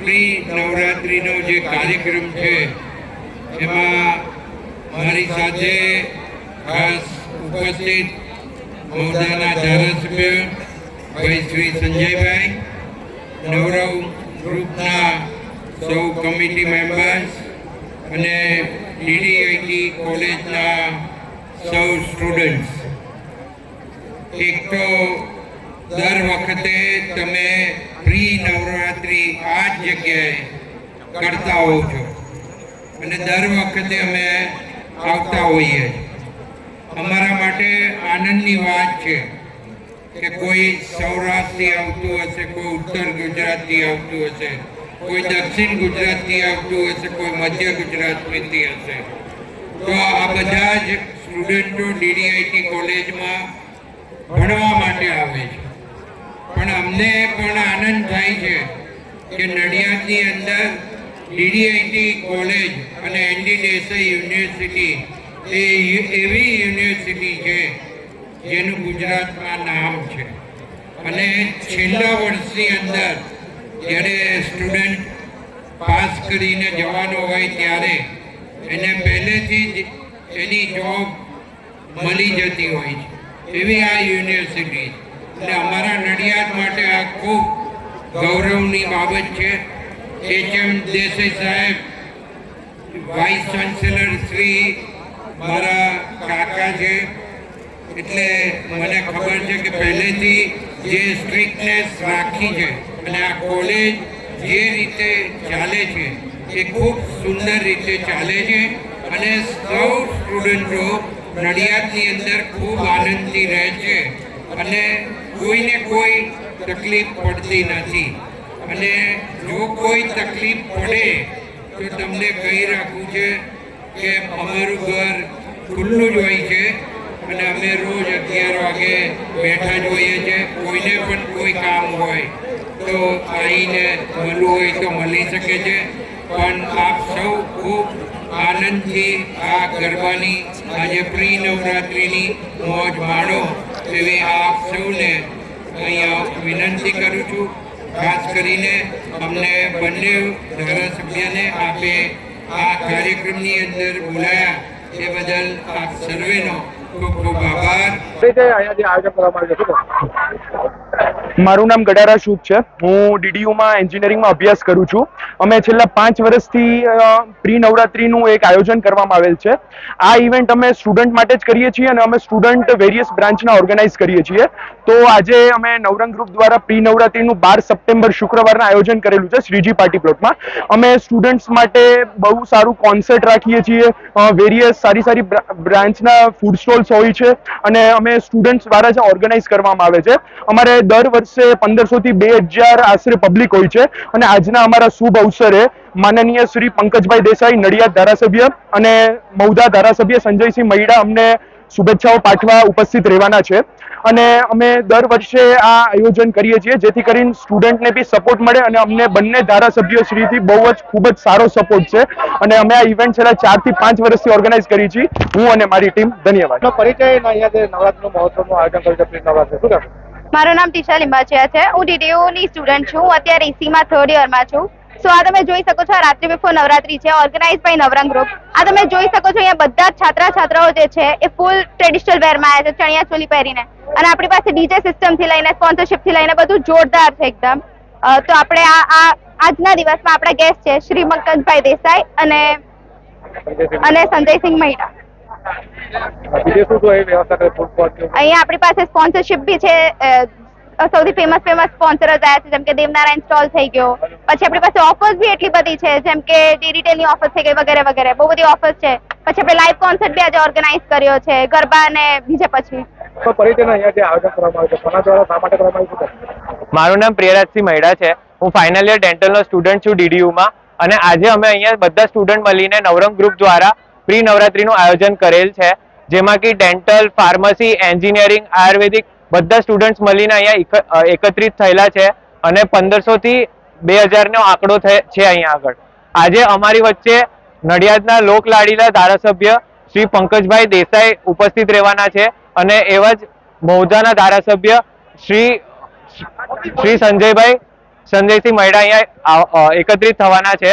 Pre નવરાત્રિનો જે કાર્યક્રમ છે, એમાં મારી સાથે ખાસ ઉપસ્થિત મૌદાના ધારાસભ્ય ભાઈ શ્રી સંજયભાઈ નવરવ ગ્રુપના સૌ કમિટી મેમ્બર્સ અને ડીડીઆઈટી કોલેજના સૌ સ્ટુડન્ટ્સ. એક તો દર વખતે તમે પ્રી નવરાત્રી આ જ જગ્યાએ કરતા હોવ છો અને દર વખતે અમે આવતા હોઈએ. અમારા માટે આનંદની વાત છે કે કોઈ સૌરાષ્ટ્રથી આવતું હશે, કોઈ ઉત્તર ગુજરાતથી આવતું હશે, કોઈ દક્ષિણ ગુજરાતથી આવતું હશે, કોઈ મધ્ય ગુજરાતથી હશે. તો આ બધા જ સ્ટુડન્ટો ડીડીઆઈટી કોલેજમાં ભણવા માટે આવે છે. પણ અમને પણ આનંદ થાય છે કે નડિયાદની અંદર ડીડીઆઈટી કોલેજ અને એનડી દેસાઈ યુનિવર્સિટી એ એવી યુનિવર્સિટી છે જેનું ગુજરાતમાં નામ છે. અને છેલ્લા વર્ષની અંદર જ્યારે સ્ટુડન્ટ પાસ કરીને જવાનો હોય ત્યારે એને પહેલેથી જ એની જોબ મળી જતી હોય છે. એવી આ યુનિવર્સિટી એટલે અમારા નડિયાદ માટે આ ખૂબ ગૌરવની બાબત છે. એચ એમ દેસાઈ સાહેબ, વાઇસ ચાન્સેલર શ્રી મારા કાકા છે. એટલે મને ખબર છે કે પહેલેથી જે સ્ટ્રિક્ટનેસ રાખી છે અને આ કોલેજ જે રીતે ચાલે છે એ ખૂબ સુંદર રીતે ચાલે છે અને સૌ સ્ટુડન્ટો નડિયાદની અંદર ખૂબ આનંદથી રહે છે. અને કોઈને કોઈ તકલીફ પડતી નથી. અને જો કોઈ તકલીફ પડે, તો તમને કહી રાખવું છે કે અમારું ઘર ખુલ્લું જ હોય છે અને અમે રોજ અગિયાર વાગે બેઠા જ હોઈએ છીએ. કોઈને પણ કોઈ કામ હોય તો આવીને મળવું હોય તો મળી શકે છે. પણ આપ સૌ ખૂબ આનંદથી આ ગરબાની આજે પ્રી નવરાત્રિની મોજ માણો. એવી આપ સૌને અહીંયા વિનંતી કરું છું ખાસ કરીને અમને બંને ધારાસભ્યને આપે આ કાર્યક્રમની અંદર બોલાયા એ બદલ આપ સર્વેનો ખૂબ ખૂબ આભાર આયોજન કરવામાં આવ્યું? મારું નામ ગડારા શુભ છે. હું ડીડીયુમાં એન્જિનિયરિંગમાં અભ્યાસ કરું છું. અમે છેલ્લા પાંચ વર્ષથી પ્રી નવરાત્રીનું એક આયોજન કરવામાં આવેલ છે. આ ઇવેન્ટ અમે સ્ટુડન્ટ માટે જ કરીએ છીએ અને અમે સ્ટુડન્ટ વેરિયસ બ્રાન્ચના ઓર્ગેનાઇઝ કરીએ છીએ. તો આજે અમે નવરંગ ગ્રુપ દ્વારા પ્રી નવરાત્રીનું બાર સપ્ટેમ્બર શુક્રવારના આયોજન કરેલું છે શ્રીજી પાર્ટી પ્લોટમાં. અમે સ્ટુડન્ટ્સ માટે બહુ સારું કોન્સર્ટ રાખીએ છીએ. વેરિયસ સારી સારી બ્રાન્ચના ફૂડ સ્ટોલ્સ હોય છે અને અમે સ્ટુડન્ટ્સ દ્વારા જ ઓર્ગેનાઇઝ કરવામાં આવે છે. અમારે દર વર્ષે પંદરસો થી બે આશરે પબ્લિક હોય છે. અને આજના અમારા શુભ અવસરે માનનીય શ્રી પંકજભાઈ દેસાઈ, નડિયાદ ધારાસભ્ય અને મૌદા ધારાસભ્ય સંજયસિંહ મહિડા અમને શુભેચ્છાઓ પાઠવા ઉપસ્થિત રહેવાના છે. અને અમે દર વર્ષે આ આયોજન કરીએ છીએ, જેથી કરીને સ્ટુડન્ટને બી સપોર્ટ મળે અને અમને બંને ધારાસભ્યો શ્રીથી બહુ જ ખૂબ જ સારો સપોર્ટ છે. અને અમે આ ઇવેન્ટ છેલ્લા ચારથી પાંચ વર્ષથી ઓર્ગેનાઇઝ કરી છીએ. હું અને મારી ટીમ ધન્યવાદ. પરિચય નવરાત્રીનું મહોત્સવનું આયોજન કર્યું છે મારું નામ ટીશા લિંબાચિયા છે. હું DDU ની સ્ટુડન્ટ છું અત્યારે એસીમાં થર્ડ યરમાં છું. સો આ તમે જોઈ શકો છો, આ રાત્રિ બિફોર નવરાત્રી છે. ઓર્ગેનાઇઝ બાય નવરંગ ગ્રુપ આ તમે જોઈ શકો છો, અહીંયા બધા છાત્રા છાત્રાઓ જે છે, એ ફૂલ ટ્રેડિશનલ વેરમાં આવ્યા છે, ચણિયા ચોલી પહેરીને. અને આપણી પાસે ડીજે સિસ્ટમથી લઈને સ્પોન્સરશિપથી લઈને બધું જોરદાર છે એકદમ. તો આપણે આ આ, આજના દિવસમાં આપણા ગેસ્ટ છે શ્રી પંકજભાઈ દેસાઈ અને અને સંજયસિંહ મહિડા બીજે શું શું વ્યવસ્થા ફૂડ કોર્ટની? અહીંયા આપણી પાસે સ્પોન્સરશિપ બી છે સૌથી ફેમસ ફેમસ સ્પોન્સર જ આવ્યા છે જેમ કે દેવનારાયણ સ્ટોલ થઈ ગયો. પછી આપણી પાસે ઓફર્સ બી એટલી બધી છે જેમ કે ડીરીટેલની ઓફર થઈ ગઈ વગેરે વગેરે બહુ બધી ઓફર્સ છે. પછી આપણે લાઈવ કોન્સર્ટ બી આજે ઓર્ગેનાઇઝ કર્યો છે ગરબા અને બીજે પછી. પરિચય અહીંયા જે આયોજન કરવામાં આવ્યું છે કોના દ્વારા શા માટે કરવામાં આવ્યું છે મારું નામ પ્રિયરાજસિંહ મહેડા છે. હું ફાઇનલ યર ડેન્ટલનો સ્ટુડન્ટ છું ડીડીયુમાં અને આજે અમે અહીંયા બધા સ્ટુડન્ટ મળીને નવરંગ ગ્રુપ દ્વારા પ્રી નવરાત્રીનું આયોજન કરેલ છે, જેમાં કે ડેન્ટલ, ફાર્મસી, એન્જિનિયરિંગ, આયુર્વેદિક બધા સ્ટુડન્ટ્સ મળીને અહીંયા એકત્રિત થયેલા છે અને પંદરસો થી બે હજારનો આંકડો છે અહીંયા આગળ. આજે અમારી વચ્ચે નડિયાદના લોકલાડીલા ધારાસભ્ય શ્રી પંકજભાઈ દેસાઈ ઉપસ્થિત રહેવાના છે અને એવા જ મૌજાના ધારાસભ્ય શ્રી શ્રી સંજયભાઈ, સંજયસિંહ મહેડા અહીંયા એકત્રિત થવાના છે.